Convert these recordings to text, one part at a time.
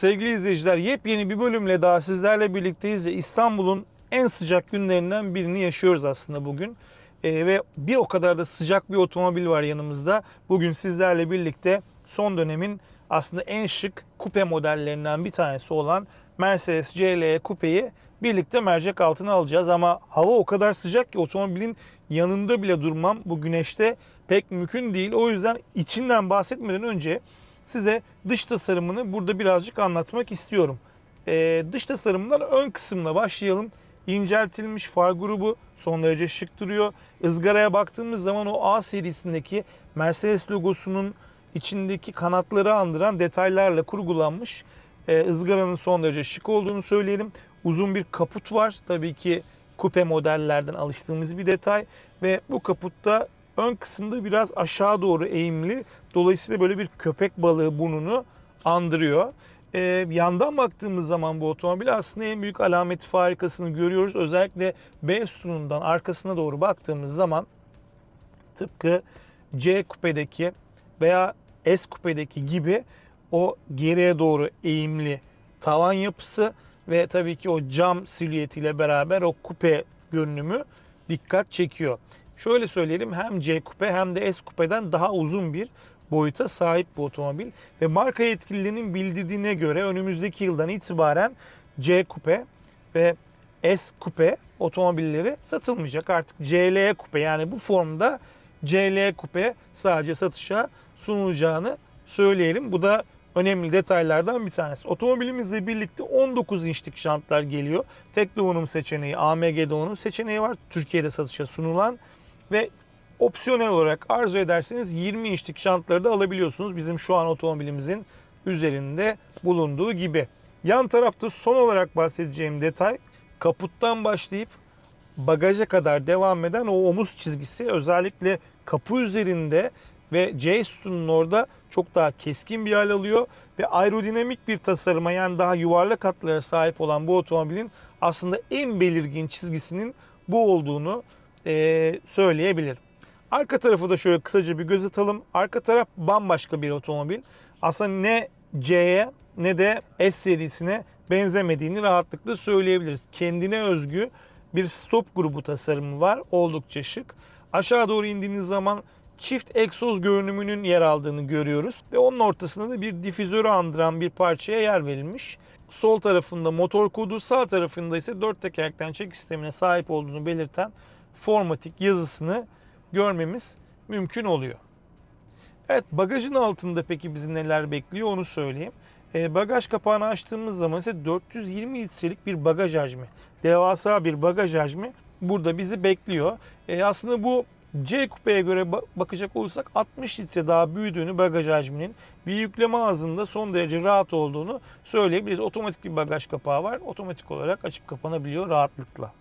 Sevgili izleyiciler yepyeni bir bölümle daha sizlerle birlikteyiz İstanbul'un en sıcak günlerinden birini yaşıyoruz aslında bugün. Ee, ve bir o kadar da sıcak bir otomobil var yanımızda. Bugün sizlerle birlikte son dönemin aslında en şık kupe modellerinden bir tanesi olan Mercedes CLE kupeyi birlikte mercek altına alacağız. Ama hava o kadar sıcak ki otomobilin yanında bile durmam bu güneşte pek mümkün değil. O yüzden içinden bahsetmeden önce size dış tasarımını burada birazcık anlatmak istiyorum. Ee, dış tasarımından ön kısımla başlayalım. İnceltilmiş far grubu son derece şık duruyor. Izgaraya baktığımız zaman o A serisindeki Mercedes logosunun içindeki kanatları andıran detaylarla kurgulanmış. Ee, ızgaranın son derece şık olduğunu söyleyelim. Uzun bir kaput var. Tabii ki kupe modellerden alıştığımız bir detay. Ve bu kaputta ön kısımda biraz aşağı doğru eğimli. Dolayısıyla böyle bir köpek balığı burnunu andırıyor. Ee, yandan baktığımız zaman bu otomobil aslında en büyük alameti farikasını görüyoruz. Özellikle B sütunundan arkasına doğru baktığımız zaman tıpkı C kupedeki veya S kupedeki gibi o geriye doğru eğimli tavan yapısı ve tabii ki o cam silüetiyle beraber o kupe görünümü dikkat çekiyor. Şöyle söyleyelim hem C kupe hem de S kupeden daha uzun bir boyuta sahip bu otomobil ve marka yetkililerinin bildirdiğine göre önümüzdeki yıldan itibaren C kupe ve S kupe otomobilleri satılmayacak. Artık CLE kupe yani bu formda CLE kupe sadece satışa sunulacağını söyleyelim. Bu da önemli detaylardan bir tanesi. Otomobilimizle birlikte 19 inçlik jantlar geliyor. Tek donanım seçeneği, AMG donanım seçeneği var. Türkiye'de satışa sunulan ve opsiyonel olarak arzu ederseniz 20 inçlik jantları da alabiliyorsunuz. Bizim şu an otomobilimizin üzerinde bulunduğu gibi. Yan tarafta son olarak bahsedeceğim detay kaputtan başlayıp bagaja kadar devam eden o omuz çizgisi özellikle kapı üzerinde ve C sütunun orada çok daha keskin bir hal alıyor ve aerodinamik bir tasarıma yani daha yuvarlak hatlara sahip olan bu otomobilin aslında en belirgin çizgisinin bu olduğunu e, söyleyebilirim. Arka tarafı da şöyle kısaca bir göz atalım. Arka taraf bambaşka bir otomobil. Aslında ne C'ye ne de S serisine benzemediğini rahatlıkla söyleyebiliriz. Kendine özgü bir stop grubu tasarımı var. Oldukça şık. Aşağı doğru indiğiniz zaman çift egzoz görünümünün yer aldığını görüyoruz. Ve onun ortasında da bir difüzörü andıran bir parçaya yer verilmiş. Sol tarafında motor kodu, sağ tarafında ise dört tekerlekten çekiş sistemine sahip olduğunu belirten formatik yazısını görmemiz mümkün oluyor. Evet bagajın altında peki bizi neler bekliyor onu söyleyeyim. E, bagaj kapağını açtığımız zaman ise 420 litrelik bir bagaj hacmi. Devasa bir bagaj hacmi burada bizi bekliyor. E, aslında bu C kupeye göre ba- bakacak olursak 60 litre daha büyüdüğünü bagaj hacminin bir yükleme ağzında son derece rahat olduğunu söyleyebiliriz. Otomatik bir bagaj kapağı var. Otomatik olarak açıp kapanabiliyor rahatlıkla.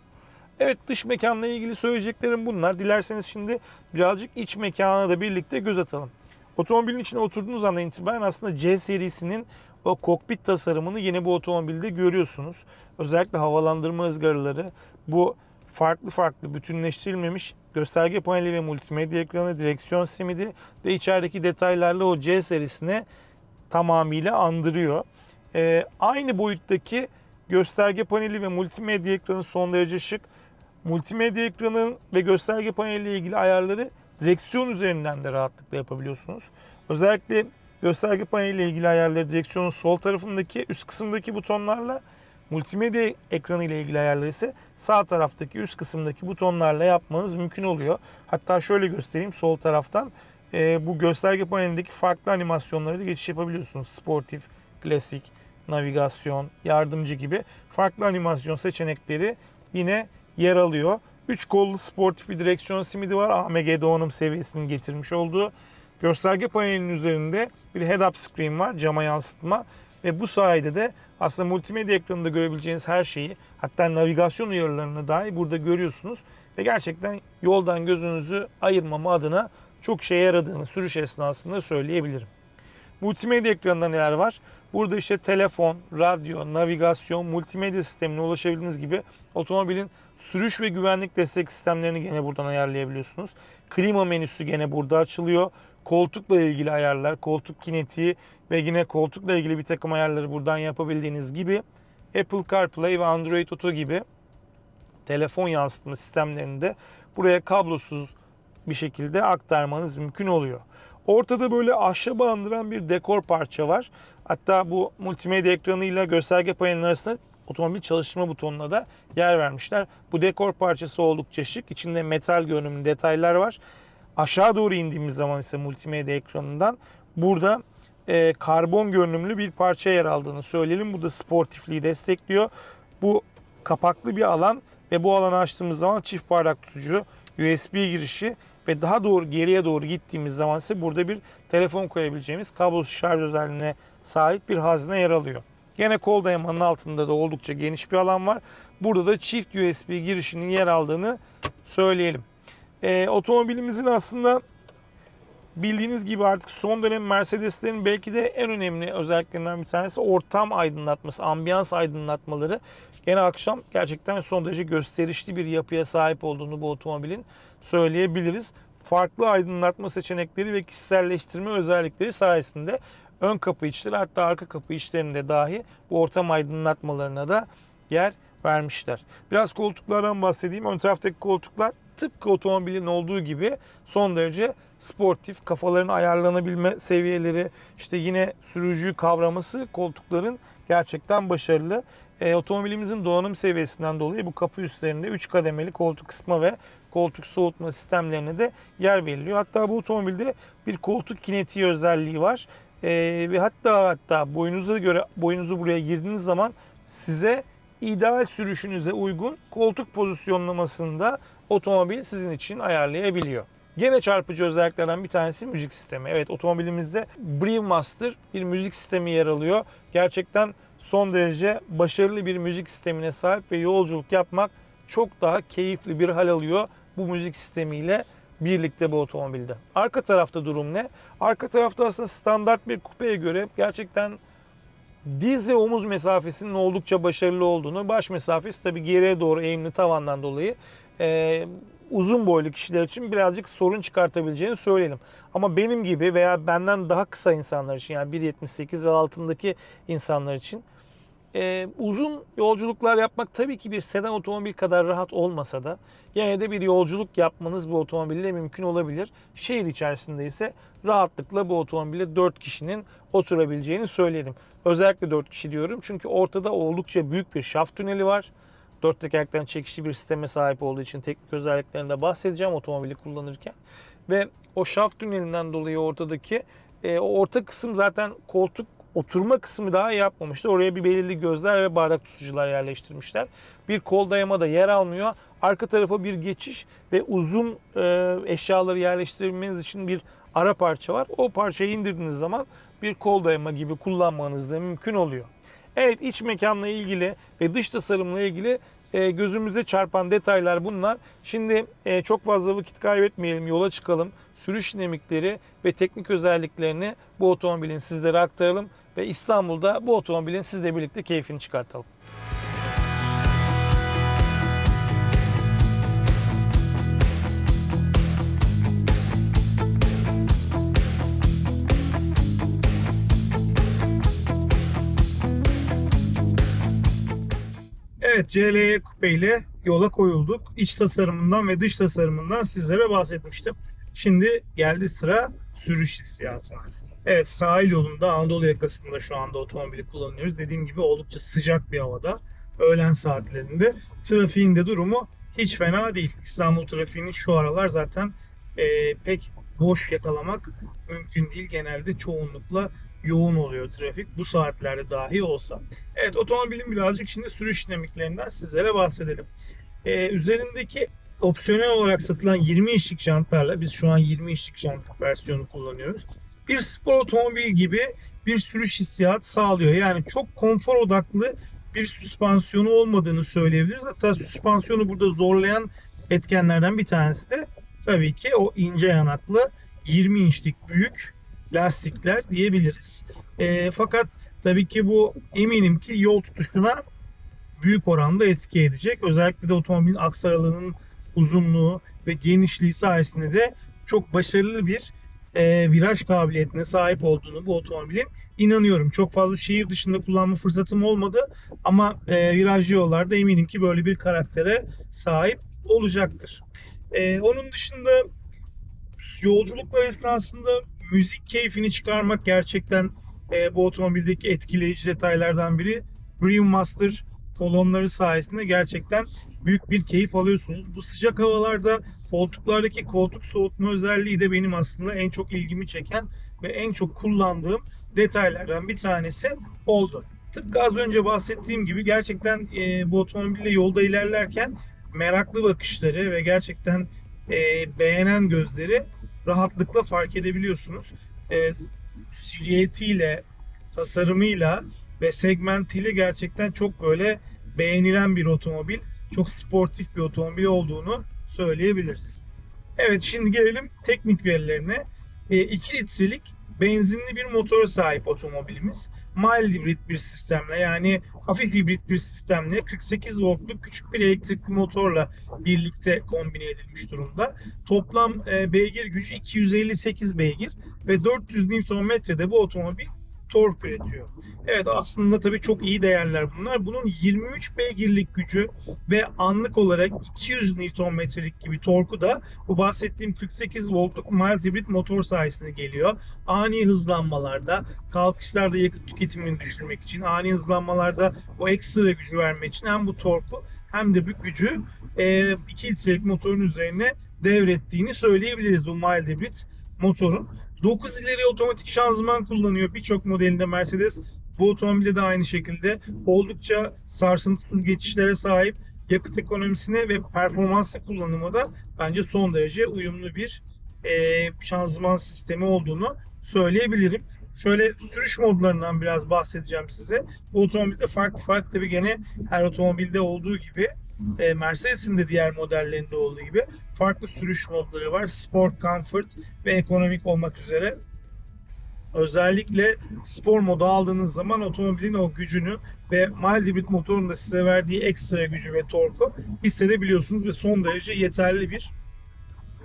Evet dış mekanla ilgili söyleyeceklerim bunlar. Dilerseniz şimdi birazcık iç mekana da birlikte göz atalım. Otomobilin içine oturduğunuz andan itibaren aslında C serisinin o kokpit tasarımını yine bu otomobilde görüyorsunuz. Özellikle havalandırma ızgaraları, bu farklı farklı bütünleştirilmemiş gösterge paneli ve multimedya ekranı, direksiyon simidi ve içerideki detaylarla o C serisine tamamıyla andırıyor. Ee, aynı boyuttaki gösterge paneli ve multimedya ekranı son derece şık. Multimedya ekranı ve gösterge paneliyle ilgili ayarları direksiyon üzerinden de rahatlıkla yapabiliyorsunuz. Özellikle gösterge paneliyle ilgili ayarları direksiyonun sol tarafındaki üst kısımdaki butonlarla multimedya ekranı ile ilgili ayarları ise sağ taraftaki üst kısımdaki butonlarla yapmanız mümkün oluyor. Hatta şöyle göstereyim sol taraftan e, bu gösterge panelindeki farklı animasyonlara da geçiş yapabiliyorsunuz. Sportif, klasik, navigasyon, yardımcı gibi farklı animasyon seçenekleri yine yer alıyor. 3 kollu sportif bir direksiyon simidi var. AMG donanım seviyesinin getirmiş olduğu. Gösterge panelinin üzerinde bir head-up screen var, cama yansıtma. Ve bu sayede de aslında multimedya ekranında görebileceğiniz her şeyi hatta navigasyon uyarılarını dahi burada görüyorsunuz. Ve gerçekten yoldan gözünüzü ayırmama adına çok şey yaradığını sürüş esnasında söyleyebilirim. Multimedya ekranında neler var? Burada işte telefon, radyo, navigasyon, multimedya sistemine ulaşabildiğiniz gibi otomobilin sürüş ve güvenlik destek sistemlerini gene buradan ayarlayabiliyorsunuz. Klima menüsü gene burada açılıyor. koltukla ilgili ayarlar, koltuk kinetiği ve yine koltukla ilgili bir takım ayarları buradan yapabildiğiniz gibi Apple CarPlay ve Android Auto gibi telefon yansıtma sistemlerini de buraya kablosuz bir şekilde aktarmanız mümkün oluyor. Ortada böyle ahşaba andıran bir dekor parça var. Hatta bu multimedya ekranıyla gösterge panelinin arasında otomobil çalıştırma butonuna da yer vermişler. Bu dekor parçası oldukça şık. İçinde metal görünümlü detaylar var. Aşağı doğru indiğimiz zaman ise multimedya ekranından burada e, karbon görünümlü bir parça yer aldığını söyleyelim. Bu da sportifliği destekliyor. Bu kapaklı bir alan ve bu alanı açtığımız zaman çift bardak tutucu, USB girişi ve daha doğru geriye doğru gittiğimiz zaman ise burada bir telefon koyabileceğimiz kablosuz şarj özelliğine sahip bir hazne yer alıyor. Gene kol dayamanın altında da oldukça geniş bir alan var. Burada da çift USB girişinin yer aldığını söyleyelim. Ee, otomobilimizin aslında bildiğiniz gibi artık son dönem Mercedeslerin belki de en önemli özelliklerinden bir tanesi ortam aydınlatması, ambiyans aydınlatmaları. Gene akşam gerçekten son derece gösterişli bir yapıya sahip olduğunu bu otomobilin söyleyebiliriz. Farklı aydınlatma seçenekleri ve kişiselleştirme özellikleri sayesinde ön kapı içleri hatta arka kapı içlerinde dahi bu ortam aydınlatmalarına da yer vermişler. Biraz koltuklardan bahsedeyim. Ön taraftaki koltuklar tıpkı otomobilin olduğu gibi son derece sportif, kafaların ayarlanabilme seviyeleri, işte yine sürücüyü kavraması koltukların gerçekten başarılı. E, otomobilimizin donanım seviyesinden dolayı bu kapı üstlerinde 3 kademeli koltuk ısıtma ve koltuk soğutma sistemlerine de yer veriliyor. Hatta bu otomobilde bir koltuk kinetiği özelliği var. E, ve hatta hatta boyunuza göre boyunuzu buraya girdiğiniz zaman size ideal sürüşünüze uygun koltuk pozisyonlamasında otomobil sizin için ayarlayabiliyor. Gene çarpıcı özelliklerden bir tanesi müzik sistemi. Evet otomobilimizde Brewmaster bir müzik sistemi yer alıyor. Gerçekten son derece başarılı bir müzik sistemine sahip ve yolculuk yapmak çok daha keyifli bir hal alıyor bu müzik sistemiyle birlikte bu otomobilde. Arka tarafta durum ne? Arka tarafta aslında standart bir kupeye göre gerçekten diz ve omuz mesafesinin oldukça başarılı olduğunu, baş mesafesi tabii geriye doğru eğimli tavandan dolayı e, uzun boylu kişiler için birazcık sorun çıkartabileceğini söyleyelim. Ama benim gibi veya benden daha kısa insanlar için yani 1.78 ve altındaki insanlar için e, uzun yolculuklar yapmak tabii ki bir sedan otomobil kadar rahat olmasa da yine de bir yolculuk yapmanız bu otomobille mümkün olabilir. Şehir içerisinde ise rahatlıkla bu otomobile 4 kişinin oturabileceğini söyleyelim. Özellikle 4 kişi diyorum çünkü ortada oldukça büyük bir şaft tüneli var. Dört tekerlekten çekişli bir sisteme sahip olduğu için teknik özelliklerinde bahsedeceğim otomobili kullanırken. Ve o şaft tünelinden dolayı ortadaki e, o orta kısım zaten koltuk oturma kısmı daha yapmamıştı. Oraya bir belirli gözler ve bardak tutucular yerleştirmişler. Bir kol dayama da yer almıyor. Arka tarafa bir geçiş ve uzun e, eşyaları yerleştirmeniz için bir ara parça var. O parçayı indirdiğiniz zaman bir kol dayama gibi kullanmanız da mümkün oluyor. Evet iç mekanla ilgili ve dış tasarımla ilgili e, gözümüze çarpan detaylar bunlar. Şimdi e, çok fazla vakit kaybetmeyelim yola çıkalım. Sürüş dinamikleri ve teknik özelliklerini bu otomobilin sizlere aktaralım ve İstanbul'da bu otomobilin sizle birlikte keyfini çıkartalım. Evet CLE Coupe ile yola koyulduk. İç tasarımından ve dış tasarımından sizlere bahsetmiştim. Şimdi geldi sıra sürüş hissiyatına. Evet sahil yolunda Anadolu yakasında şu anda otomobili kullanıyoruz. Dediğim gibi oldukça sıcak bir havada. Öğlen saatlerinde. Trafiğin de durumu hiç fena değil. İstanbul trafiğini şu aralar zaten e, pek boş yakalamak mümkün değil. Genelde çoğunlukla yoğun oluyor trafik. Bu saatlerde dahi olsa. Evet otomobilin birazcık şimdi sürüş dinamiklerinden sizlere bahsedelim. Ee, üzerindeki opsiyonel olarak satılan 20 inçlik jantlarla biz şu an 20 inçlik jant versiyonu kullanıyoruz. Bir spor otomobil gibi bir sürüş hissiyatı sağlıyor. Yani çok konfor odaklı bir süspansiyonu olmadığını söyleyebiliriz. Hatta süspansiyonu burada zorlayan etkenlerden bir tanesi de tabii ki o ince yanaklı 20 inçlik büyük lastikler diyebiliriz. E, fakat tabii ki bu eminim ki yol tutuşuna büyük oranda etki edecek. Özellikle de otomobilin aks aralığının uzunluğu ve genişliği sayesinde de çok başarılı bir e, viraj kabiliyetine sahip olduğunu bu otomobilin inanıyorum. Çok fazla şehir dışında kullanma fırsatım olmadı ama e, virajlı yollarda eminim ki böyle bir karaktere sahip olacaktır. E, onun dışında yolculuklar esnasında müzik keyfini çıkarmak gerçekten e, bu otomobildeki etkileyici detaylardan biri. Brewmaster kolonları sayesinde gerçekten büyük bir keyif alıyorsunuz. Bu sıcak havalarda koltuklardaki koltuk soğutma özelliği de benim aslında en çok ilgimi çeken ve en çok kullandığım detaylardan bir tanesi oldu. Tıpkı az önce bahsettiğim gibi gerçekten e, bu otomobille yolda ilerlerken meraklı bakışları ve gerçekten e, beğenen gözleri rahatlıkla fark edebiliyorsunuz. E, silüetiyle, tasarımıyla ve segmentiyle gerçekten çok böyle beğenilen bir otomobil. Çok sportif bir otomobil olduğunu söyleyebiliriz. Evet şimdi gelelim teknik verilerine. E, 2 litrelik benzinli bir motora sahip otomobilimiz. Mild hibrit bir sistemle yani hafif hibrit bir sistemle 48 voltluk küçük bir elektrikli motorla birlikte kombine edilmiş durumda. Toplam e, beygir gücü 258 beygir ve 400 Nm'de bu otomobil tork üretiyor. Evet aslında tabii çok iyi değerler bunlar. Bunun 23 beygirlik gücü ve anlık olarak 200 Nm'lik gibi torku da bu bahsettiğim 48 voltluk mild hibrit motor sayesinde geliyor. Ani hızlanmalarda, kalkışlarda yakıt tüketimini düşürmek için, ani hızlanmalarda o ekstra gücü vermek için hem bu torku hem de bu gücü 2 litrelik motorun üzerine devrettiğini söyleyebiliriz bu mild hibrit motorun. 9 ileri otomatik şanzıman kullanıyor birçok modelinde Mercedes. Bu otomobilde de aynı şekilde oldukça sarsıntısız geçişlere sahip yakıt ekonomisine ve performanslı kullanıma da bence son derece uyumlu bir e, şanzıman sistemi olduğunu söyleyebilirim. Şöyle sürüş modlarından biraz bahsedeceğim size. Bu otomobilde farklı farklı tabii gene her otomobilde olduğu gibi e, Mercedes'in de diğer modellerinde olduğu gibi farklı sürüş modları var. Sport, Comfort ve ekonomik olmak üzere. Özellikle spor modu aldığınız zaman otomobilin o gücünü ve mild hibrit motorun da size verdiği ekstra gücü ve torku hissedebiliyorsunuz ve son derece yeterli bir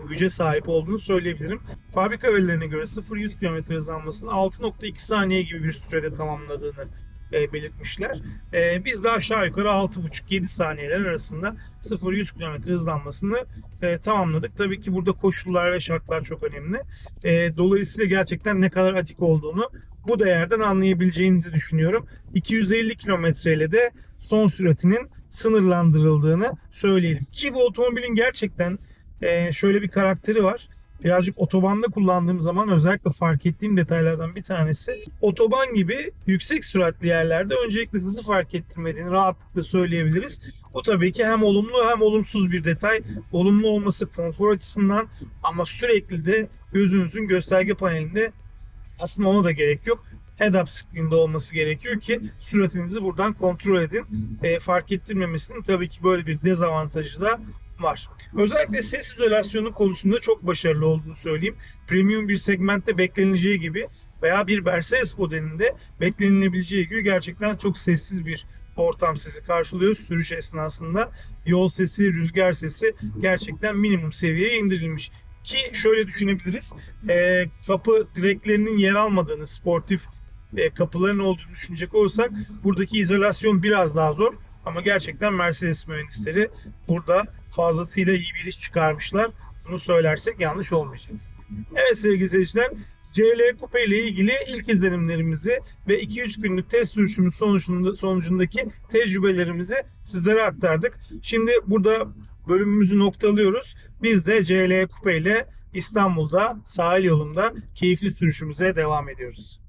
güce sahip olduğunu söyleyebilirim. Fabrika verilerine göre 0-100 km hızlanmasını 6.2 saniye gibi bir sürede tamamladığını e, belirtmişler. E, biz de aşağı yukarı 6.5-7 saniyeler arasında 0-100 km hızlanmasını e, tamamladık. Tabii ki burada koşullar ve şartlar çok önemli. E, dolayısıyla gerçekten ne kadar atik olduğunu bu değerden anlayabileceğinizi düşünüyorum. 250 km ile de son süratinin sınırlandırıldığını söyleyelim. Ki bu otomobilin gerçekten e, şöyle bir karakteri var birazcık otobanda kullandığım zaman özellikle fark ettiğim detaylardan bir tanesi otoban gibi yüksek süratli yerlerde öncelikle hızı fark ettirmediğini rahatlıkla söyleyebiliriz. Bu tabii ki hem olumlu hem olumsuz bir detay. Olumlu olması konfor açısından ama sürekli de gözünüzün gösterge panelinde aslında ona da gerek yok. Head-up screen'de olması gerekiyor ki süratinizi buradan kontrol edin. E, fark ettirmemesinin tabii ki böyle bir dezavantajı da var. Özellikle ses izolasyonu konusunda çok başarılı olduğunu söyleyeyim. Premium bir segmentte beklenileceği gibi veya bir Mercedes modelinde beklenilebileceği gibi gerçekten çok sessiz bir ortam sizi karşılıyor sürüş esnasında. Yol sesi, rüzgar sesi gerçekten minimum seviyeye indirilmiş. Ki şöyle düşünebiliriz. E, kapı direklerinin yer almadığını, sportif e, kapıların olduğunu düşünecek olursak buradaki izolasyon biraz daha zor. Ama gerçekten Mercedes mühendisleri burada fazlasıyla iyi bir iş çıkarmışlar. Bunu söylersek yanlış olmayacak. Evet sevgili seyirciler, CL Coupe ile ilgili ilk izlenimlerimizi ve 2-3 günlük test sürüşümüz sonucunda, sonucundaki tecrübelerimizi sizlere aktardık. Şimdi burada bölümümüzü noktalıyoruz. Biz de CL Coupe ile İstanbul'da sahil yolunda keyifli sürüşümüze devam ediyoruz.